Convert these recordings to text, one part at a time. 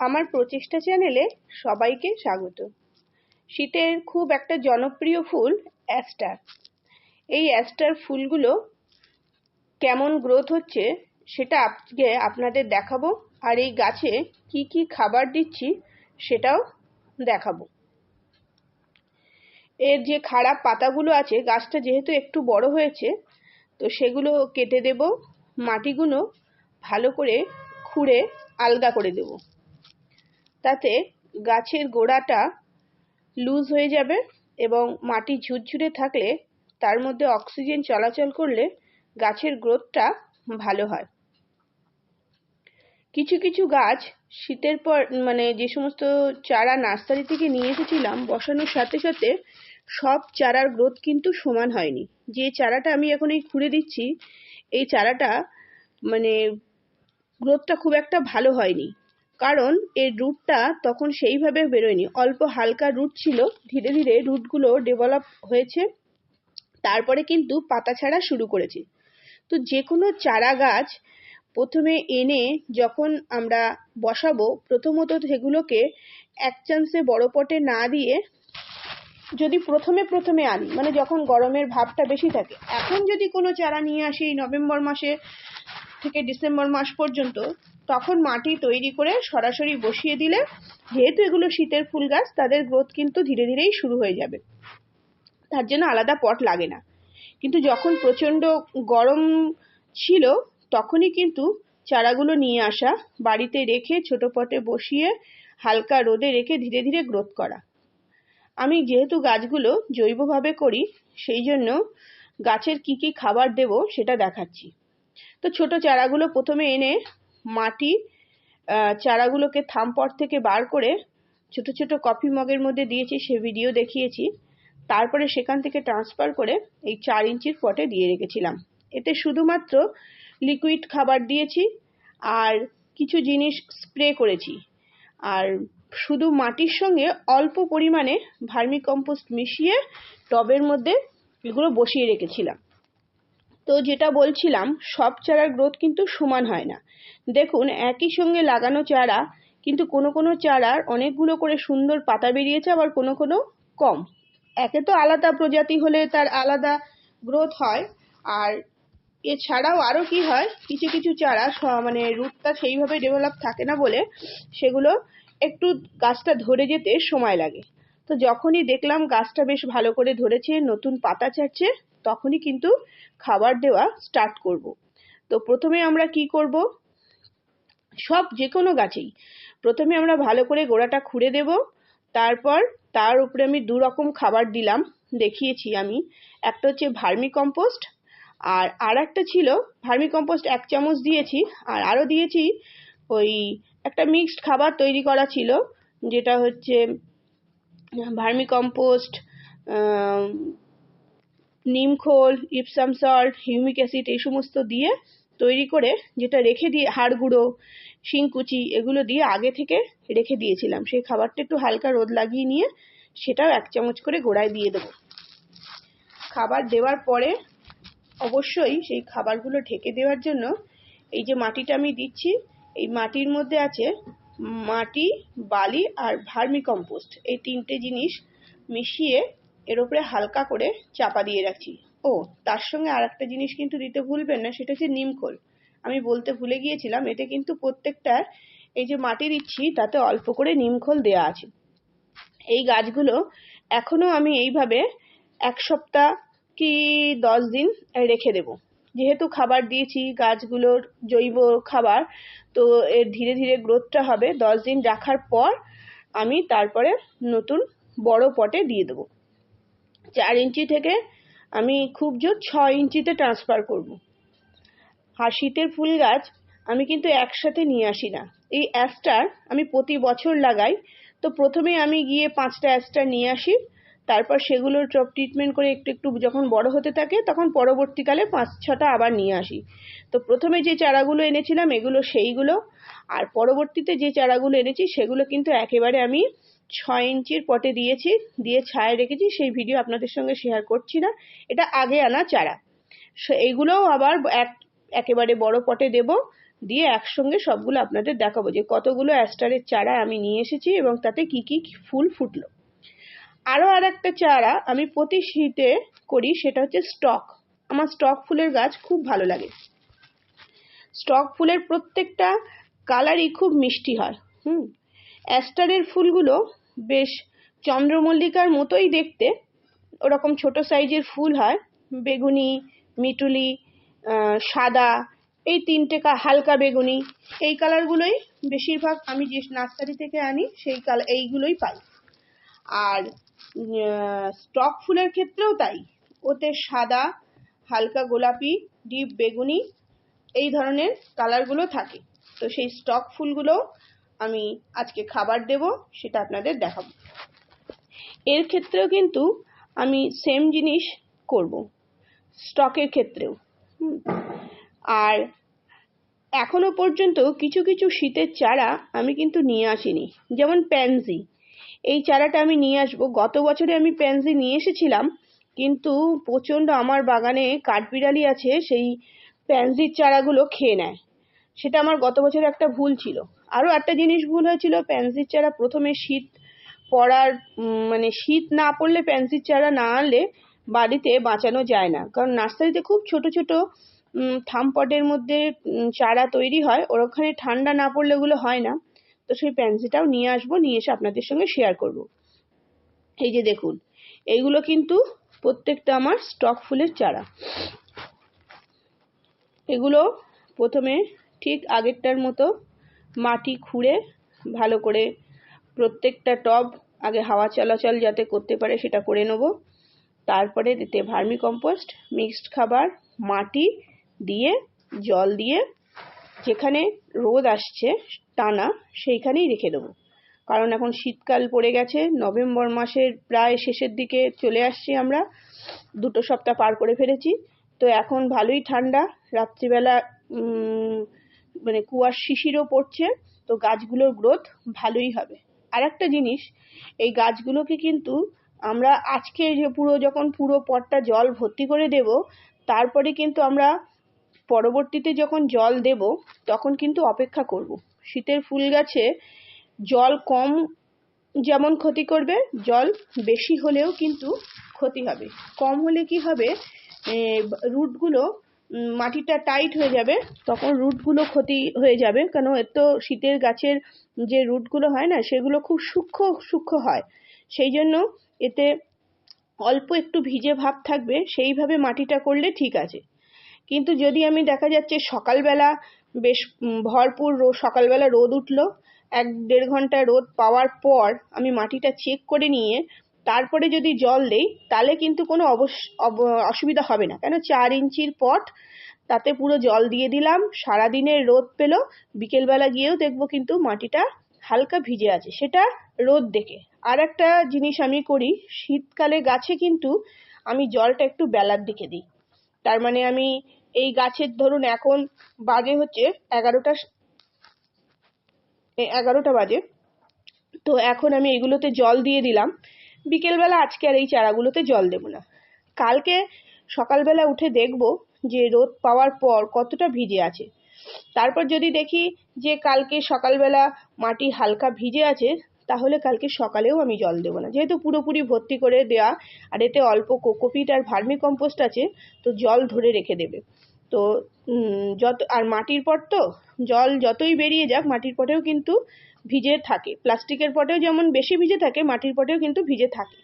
আমার প্রচেষ্টা চ্যানেলে সবাইকে স্বাগত। শীতের খুব একটা জনপ্রিয় ফুল অ্যাস্টার এই অ্যাস্টার ফুলগুলো কেমন গ্রোথ হচ্ছে সেটা আজকে আপনাদের দেখাবো, আর এই গাছে কি কি খাবার দিচ্ছি সেটাও দেখাবো। এর যে খারাপ পাতাগুলো আছে, গাছটা যেহেতু একটু বড় হয়েছে, তো সেগুলো কেটে দেব, মাটিগুলো ভালো করে খুঁড়ে আলগা করে দেব। তাতে গাছের গোড়াটা লুজ হয়ে যাবে এবং মাটি ঝুরঝুরে থাকলে তার মধ্যে অক্সিজেন চলাচল করলে গাছের গ্রোথটা ভালো হয়। কিছু কিছু গাছ শীতের পর মানে যে সমস্ত চারা নার্সারি থেকে নিয়ে এসেছিলাম, বসানোর সাথে সাথে সব চারার গ্রোথ কিন্তু সমান হয়নি। যে চারাটা আমি এখন এই খুঁড়ে দিচ্ছি, এই চারাটা মানে গ্রোথটা খুব একটা ভালো হয়নি। কারণ এর রুটটা তখন সেইভাবে বেরোয়নি। অল্প হালকা রুট ছিল। ধীরে ধীরে রুটগুলো ডেভেলপ হয়েছে। তারপরে কিন্তু পাতা ছাড়া শুরু করেছে। তো যে কোনো চারা গাছ প্রথমে এনে যখন আমরা বসাবো, প্রথমত সেগুলোকে এক চান্সে বড় পটে না দিয়ে যদি প্রথমে প্রথমে আনি মানে যখন গরমের ভাবটা বেশি থাকে। এখন যদি কোনো চারা নিয়ে আসি, নভেম্বর মাসে থেকে ডিসেম্বর মাস পর্যন্ত তখন মাটি তৈরি করে সরাসরি বসিয়ে দিলে, যেহেতু এগুলো শীতের ফুল গাছ, তাদের গ্রোথ কিন্তু ধীরে ধীরেই শুরু হয়ে যাবে। তার জন্য আলাদা পট লাগে না। কিন্তু যখন প্রচণ্ড গরম ছিল, তখনই কিন্তু চারাগুলো নিয়ে আসা, বাড়িতে রেখে ছোট পটে বসিয়ে হালকা রোদে রেখে ধীরে ধীরে গ্রোথ করা। আমি যেহেতু গাছগুলো জৈবভাবে করি, সেই জন্য গাছের কি কি খাবার দেব সেটা দেখাচ্ছি। তো ছোট চারাগুলো প্রথমে এনে মাটি চারাগুলোকে থামপট থেকে বার করে ছোট ছোট কফি মগের মধ্যে দিয়েছি, সে ভিডিও দেখিয়েছি। তারপরে সেখান থেকে ট্রান্সফার করে এই চার ইঞ্চির পটে দিয়ে রেখেছিলাম। এতে শুধুমাত্র লিকুইড খাবার দিয়েছি আর কিছু জিনিস স্প্রে করেছি। আর শুধু মাটির সঙ্গে অল্প পরিমাণে ভার্মি কম্পোস্ট মিশিয়ে টবের মধ্যে এগুলো বসিয়ে রেখেছিলাম। তো যেটা বলছিলাম, সব চারার গ্রোথ কিন্তু সমান হয় না। দেখুন, একই সঙ্গে লাগানো চারা, কিন্তু কোনো কোনো চারার অনেকগুলো করে সুন্দর পাতা বেরিয়েছে, আবার কোনো কোনো কম। একে তো আলাদা প্রজাতি হলে তার আলাদা গ্রোথ হয়। আর এছাড়াও আরও কি হয়, কিছু কিছু চারা মানে রুটটা সেইভাবে ডেভেলপ থাকে না বলে সেগুলো একটু গাছটা ধরে যেতে সময় লাগে। তো যখনই দেখলাম গাছটা বেশ ভালো করে ধরেছে, নতুন পাতা ছাড়ছে তখনই কিন্তু খাবার দেওয়া স্টার্ট করব। তো প্রথমে আমরা কি করব? সব যে কোনো গাছেই। প্রথমে আমরা ভালো করে গোড়াটা খুঁড়ে দেব। তারপর তার উপরে আমি দু রকম খাবার দিলাম। দেখিয়েছি আমি। একটা হচ্ছে ভার্মি কম্পোস্ট আর আর একটা ছিল ভার্মি কম্পোস্ট এক চামচ দিয়েছি আর আরও দিয়েছি ওই একটা মিক্সড খাবার তৈরি করা ছিল, যেটা হচ্ছে ভার্মি কম্পোস্ট নিমখোল ইপসাম সল্ট হিউমিক অ্যাসিড এই সমস্ত দিয়ে তৈরি করে যেটা রেখে দিয়ে হাড় গুঁড়ো, শিংকুচি এগুলো দিয়ে আগে থেকে রেখে দিয়েছিলাম। সেই খাবারটা একটু হালকা রোদ লাগিয়ে নিয়ে সেটাও এক চামচ করে গোড়ায় দিয়ে দেবো। খাবার দেওয়ার পরে অবশ্যই সেই খাবারগুলো ঢেকে দেওয়ার জন্য এই যে মাটিটা আমি দিচ্ছি, এই মাটির মধ্যে আছে মাটি, বালি আর ভার্মি কম্পোস্ট এই তিনটে জিনিস মিশিয়ে এর উপরে হালকা করে চাপা দিয়ে রাখছি। ও, তার সঙ্গে আর একটা জিনিস কিন্তু দিতে ভুলবেন না, সেটা হচ্ছে নিমখোল আমি বলতে ভুলে গিয়েছিলাম, এতে কিন্তু প্রত্যেকটার এই যে মাটি দিচ্ছি, তাতে অল্প করে নিমখোল দেওয়া আছে। এই গাছগুলো এখনও আমি এইভাবে এক সপ্তাহ কি দশ দিন রেখে দেব। যেহেতু খাবার দিয়েছি, গাছগুলোর জৈব খাবার, তো এর ধীরে ধীরে গ্রোথটা হবে। দশ দিন রাখার পর আমি তারপরে নতুন বড় পটে দিয়ে দেবো। চার ইঞ্চি থেকে আমি খুব জোর ছ ইঞ্চিতে ট্রান্সফার করব। আর শীতের ফুল গাছ আমি কিন্তু একসাথে নিয়ে আসি না। এই অ্যাস্টার আমি প্রতি বছর লাগাই। তো প্রথমে আমি গিয়ে পাঁচটা অ্যাস্টার নিয়ে আসি। তারপর সেগুলোর ট্রিটমেন্ট করে একটু একটু যখন বড় হতে থাকে, তখন পরবর্তীকালে পাঁচ, ছটা আবার নিয়ে আসি। তো প্রথমে যে চারাগুলো এনেছিলাম, এগুলো সেইগুলো। আর পরবর্তীতে যে চারাগুলো এনেছি, সেগুলো কিন্তু একেবারে আমি ছয় ইঞ্চির পটে দিয়েছি, দিয়ে ছায়া রেখেছি, সেই ভিডিও আপনাদের সঙ্গে শেয়ার করছি না। এটা আগে আনা চারা। এইগুলোও আবার এক, একেবারে বড় পটে দেব, দিয়ে একসঙ্গে সবগুলো আপনাদের দেখাবো যে কতগুলো অ্যাস্টারের চারা আমি নিয়ে এসেছি এবং তাতে কি কি ফুল ফুটলো। আরও আর একটা চারা আমি প্রতি শীতে করি, সেটা হচ্ছে স্টক আমার স্টক ফুলের গাছ খুব ভালো লাগে। স্টক ফুলের প্রত্যেকটা কালারই খুব মিষ্টি হয়, হুম। অ্যাস্টারের ফুলগুলো বেশ চন্দ্রমল্লিকার মতোই দেখতে। ওরকম ছোট সাইজের ফুল হয়। বেগুনি, মিটুলি সাদা, এই তিনটে হালকা বেগুনি। এই কালারগুলোই বেশিরভাগ আমি যে নার্সারি থেকে আনি, সেই কালার এইগুলোই পাই। আর স্টক ফুলের ক্ষেত্রেও তাই। ওতে সাদা, হালকা গোলাপি ডিপ বেগুনি, এই ধরনের কালারগুলো থাকে। তো সেই স্টক ফুলগুলো আমি আজকে খাবার দেব, সেটা আপনাদের দেখাবো। এর ক্ষেত্রেও কিন্তু আমি সেম জিনিস করব, স্টকের ক্ষেত্রেও। আর এখনও পর্যন্ত কিছু কিছু শীতের চারা আমি কিন্তু নিয়ে আসিনি, যেমন প্যানজি এই চারাটা আমি নিয়ে আসব। গত বছরে আমি প্যানজি নিয়ে এসেছিলাম, কিন্তু প্রচণ্ড আমার বাগানে কাঠবিড়ালি আছে, সেই প্যানজির চারাগুলো খেয়ে নেয়। সেটা আমার গত বছরে একটা ভুল ছিল। আরও একটা জিনিস ভুল হয়েছিল প্যান্সির চারা প্রথমে শীত পড়ার মানে শীত না পড়লে প্যান্সির চারা না আনলে বাড়িতে বাঁচানো যায় না। কারণ নার্সারিতে খুব ছোট ছোট থামপটের মধ্যে চারা তৈরি হয়, ওর ওখানে ঠান্ডা না পড়লে ওগুলো হয় না। তো সেই প্যান্সিটাও নিয়ে আসব, নিয়ে এসে আপনাদের সঙ্গে শেয়ার করব। এই যে দেখুন, এইগুলো কিন্তু প্রত্যেকটা আমার স্টক ফুলের চারা। এগুলো প্রথমে ঠিক আগেরটার মতো মাটি খুঁড়ে ভালো করে প্রত্যেকটা টব আগে হাওয়া চলাচল যাতে করতে পারে সেটা করে নেব। তারপরে দিতে ভার্মি কম্পোস্ট মিক্সড খাবার, মাটি দিয়ে, জল দিয়ে, যেখানে রোদ আসছে, টানা, সেইখানেই রেখে দেবো। কারণ এখন শীতকাল পড়ে গেছে, নভেম্বর মাসের প্রায় শেষের দিকে চলে আসছি আমরা। দুটো সপ্তাহ পার করে ফেলেছি। তো এখন ভালোই ঠান্ডা, রাত্রিবেলা মানে কুয়ার শিশিরও পড়ছে, তো গাছগুলোর গ্রোথ ভালোই হবে। আর একটা জিনিস, এই গাছগুলোকে কিন্তু আমরা আজকে যে পুরো যখন পুরো পটটা জল ভর্তি করে দেব, তারপরে কিন্তু আমরা পরবর্তীতে যখন জল দেব, তখন কিন্তু অপেক্ষা করব। শীতের ফুল গাছে জল কম যেমন ক্ষতি করবে, জল বেশি হলেও কিন্তু ক্ষতি হবে। কম হলে কি হবে? রুটগুলো মাটিটা টাইট হয়ে যাবে, তখন রুটগুলো ক্ষতি হয়ে যাবে। কেন? এর তো শীতের গাছের যে রুটগুলো হয় না, সেগুলো খুব সূক্ষ্ম সূক্ষ্ম হয়। সেই জন্য এতে অল্প একটু ভিজে ভাব থাকবে, সেইভাবে মাটিটা করলে ঠিক আছে। কিন্তু যদি আমি দেখা যাচ্ছে সকালবেলা বেশ ভরপুর সকালবেলা রোদ উঠল, এক দেড় ঘণ্টা রোদ পাওয়ার পর আমি মাটিটা চেক করে নিয়ে তারপরে যদি জল দেই, তাহলে কিন্তু কোনো অসুবিধা হবে না। কেন? চার ইঞ্চির পট, তাতে পুরো জল দিয়ে দিলাম, সারাদিনের রোদ পেল, বিকেলবেলা গিয়েও দেখব কিন্তু মাটিটা হালকা ভিজে আছে। সেটা রোদ দেখে। আর একটা জিনিস আমি করি, শীতকালে গাছে কিন্তু আমি জলটা একটু বেলার দিকে দিই। তার মানে আমি এই গাছের ধরুন এখন বাজে হচ্ছে এগারোটা এগারোটা বাজে। তো এখন আমি এগুলোতে জল দিয়ে দিলাম। বিকেলবেলা আজকে আর এই চারাগুলোতে জল দেবো না। কালকে সকালবেলা উঠে দেখব যে রোদ পাওয়ার পর কতটা ভিজে আছে। তারপর যদি দেখি যে কালকে সকালবেলা মাটি হালকা ভিজে আছে, তাহলে কালকে সকালেও আমি জল দেবো না। যেহেতু পুরোপুরি ভর্তি করে দেওয়া আর এতে অল্প কোকোপিট আর ভার্মি কম্পোস্ট আছে, তো জল ধরে রেখে দেবে। তো যত, আর মাটির পট তো, জল যতই বেরিয়ে যাক, মাটির পটেও কিন্তু ভিজে থাকে। প্লাস্টিকের পটেও যেমন বেশি ভিজে থাকে, মাটির পটেও কিন্তু ভিজে থাকে।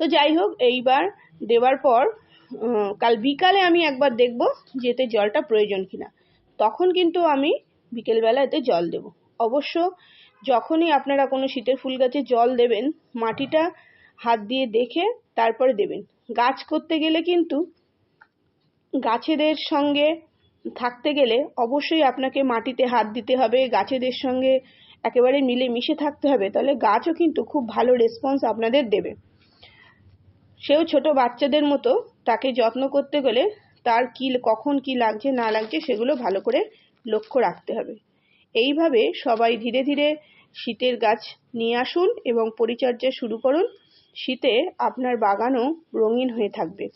তো যাই হোক, এইবার দেওয়ার পর কাল বিকালে আমি একবার দেখব যে এতে জলটা প্রয়োজন কিনা। তখন কিন্তু আমি বিকেলবেলা এতে জল দেব। অবশ্য যখনই আপনারা কোনো শীতের ফুল গাছে জল দেবেন, মাটিটা হাত দিয়ে দেখে তারপরে দেবেন। গাছ করতে গেলে কিন্তু গাছেদের সঙ্গে থাকতে গেলে অবশ্যই আপনাকে মাটিতে হাত দিতে হবে, গাছেদের সঙ্গে একেবারে মিলে মিশে থাকতে হবে। তাহলে গাছও কিন্তু খুব ভালো রেসপন্স আপনাদের দেবে। সেও ছোট বাচ্চাদের মতো তাকে যত্ন করতে গেলে তার কি, কখন কি লাগছে, না লাগছে সেগুলো ভালো করে লক্ষ্য রাখতে হবে। এইভাবে সবাই ধীরে ধীরে শীতের গাছ নিয়ে আসুন এবং পরিচর্যা শুরু করুন। শীতে আপনার বাগানও রঙিন হয়ে থাকবে।